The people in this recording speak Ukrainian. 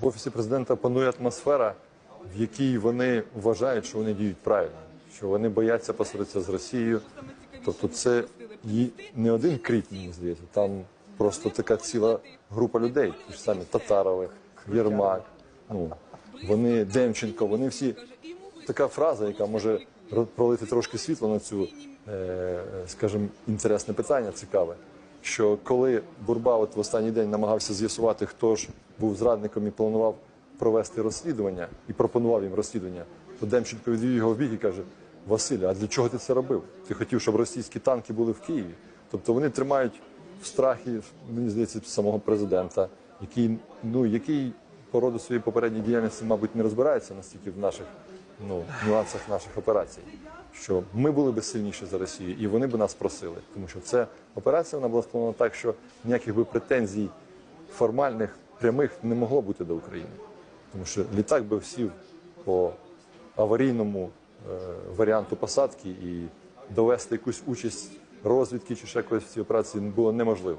в офісі президента панує атмосфера, в якій вони вважають, що вони діють правильно, що вони бояться посваритися з Росією. Тобто, це не один кріт, мені здається, там просто така ціла група людей, ті ж самі Татарови, Єрмак, ну вони Демченко, вони всі така фраза, яка може ро- пролити трошки світло на цю, е, скажімо, інтересне питання, цікаве. Що коли Бурба от в останній день намагався з'ясувати, хто ж був зрадником і планував провести розслідування і пропонував їм розслідування, то Демченко відвів його в бік і каже: Василь, а для чого ти це робив? Ти хотів, щоб російські танки були в Києві? Тобто вони тримають в страхі, мені здається, самого президента, який, ну, який по роду своєї попередньої діяльності, мабуть, не розбирається настільки в наших ну, нюансах наших операцій, що ми були би сильніші за Росію, і вони би нас просили. Тому що ця операція вона була спланована так, що ніяких би претензій формальних, прямих не могло бути до України. Тому що літак би сів по аварійному е, варіанту посадки і довести якусь участь розвідки чи ще якоїсь в цій операції було неможливо.